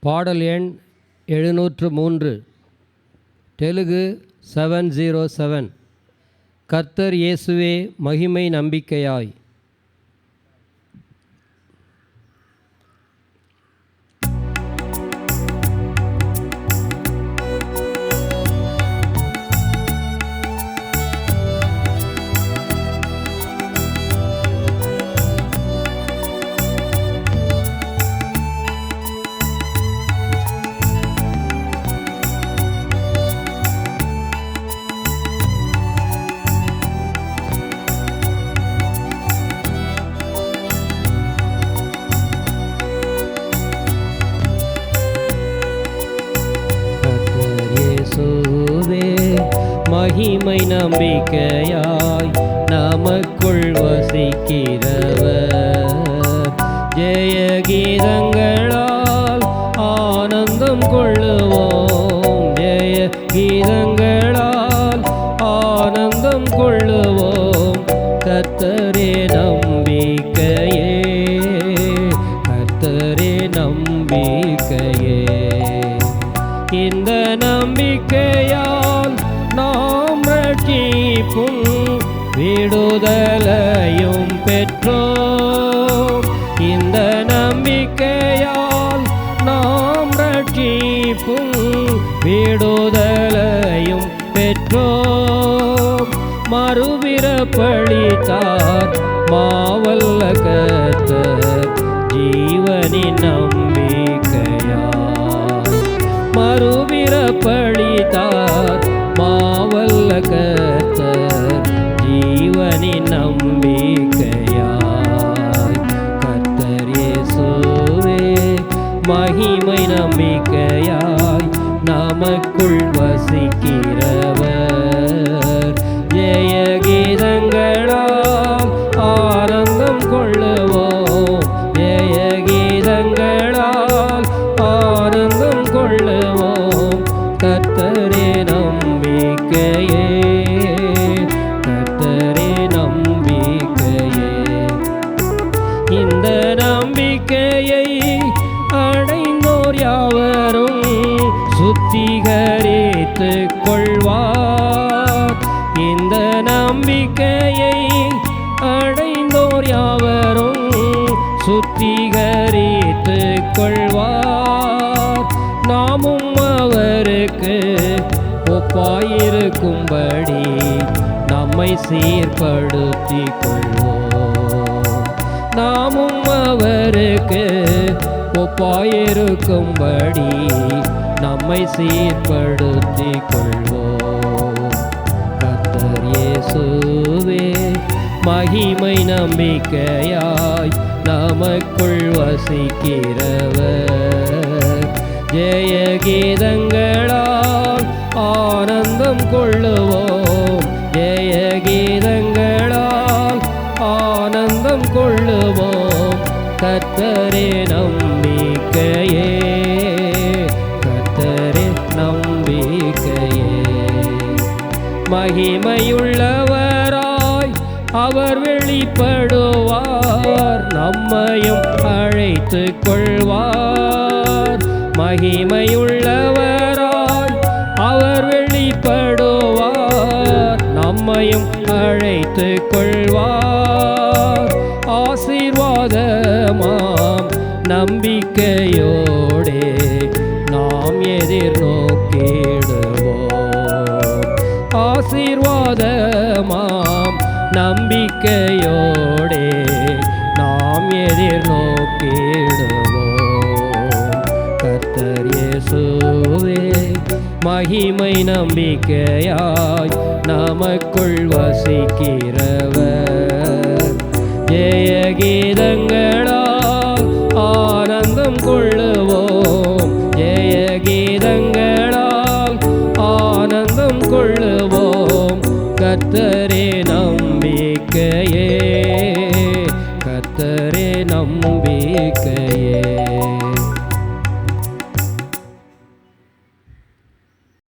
பாடல் எண் எழுநூற்று மூன்று. தெலுங்கு செவன் ஜீரோ செவன் கர்த்தர் இயேசுவே மகிமை நம்பிக்கையாய். மகிமை நம்பிக்கையாய் நமக்குள் வசிக்கிறவர். ஜெய கீதங்களால் ஆனந்தம் கொள்ளுவோம். ஜெய கீதங்களால் ஆனந்தம் கொள்ளுவோம். கத்தரே நம்பிக்கையே கத்தரே நம்பிக்கையே. இந்த நம்பிக்கையா விடுதலையும் பெற்றோம். இந்த நம்பிக்கையால் நாம் ரட்சிப்பும் விடுதலையும் பெற்றோம். மறுபிறப்பளித்தார் மாவல்ல கத்த ஜீவனின் நம்பிக்கையாய் மறுபிறப்பளித்தார் மாவல்ல கர்த்தர் ஜீவனின் நம்பிக்கையாய் சுத்திகரித்து கொள்வார் இந்த நம்பிக்கையை அடைந்தோர் யாவரும் சுத்திகரித்து கொள்வார் நாமும் அவருக்கு ஒப்பாயிருக்கும்படி நம்மை சீர்படுத்திக் கொள்வோம் நாமும் அவருக்கு ஒப்பாயிருக்கும்படி நம்மை சீர்படுத்திக் கொள்வோம் கர்த்தர் இயேசுவே மகிமை நம்பிக்கையாய் நமக்குள் வசிக்கிறவர். ஜெய கீதங்களால் ஆனந்தம் கொள்ளுவோம். ஜெய கீதங்களால் ஆனந்தம் கொள்ளுவோம். கத்தரே நம்பிக்கையே. மகிமையுள்ளவராய் அவர் வெளிப்படுவார். நம்மையும் அழைத்து கொள்வார் மகிமையுள்ளவராய் அவர் வெளிப்படுவார். நம்மையும் அழைத்து கொள்வார் ஆசீர்வாதமாம் நம்பிக்கையோடே நாம் எதிர்நோக்கே ஆசீர்வாதமாம். நம்பிக்கையோடே நாம் எதிர்நோக்கிடுவோம் கர்த்தர் இயேசுவே மகிமை நம்பிக்கையாய் நமக்குள் வசிக்கிறவர். ஜெய கீதங்கள்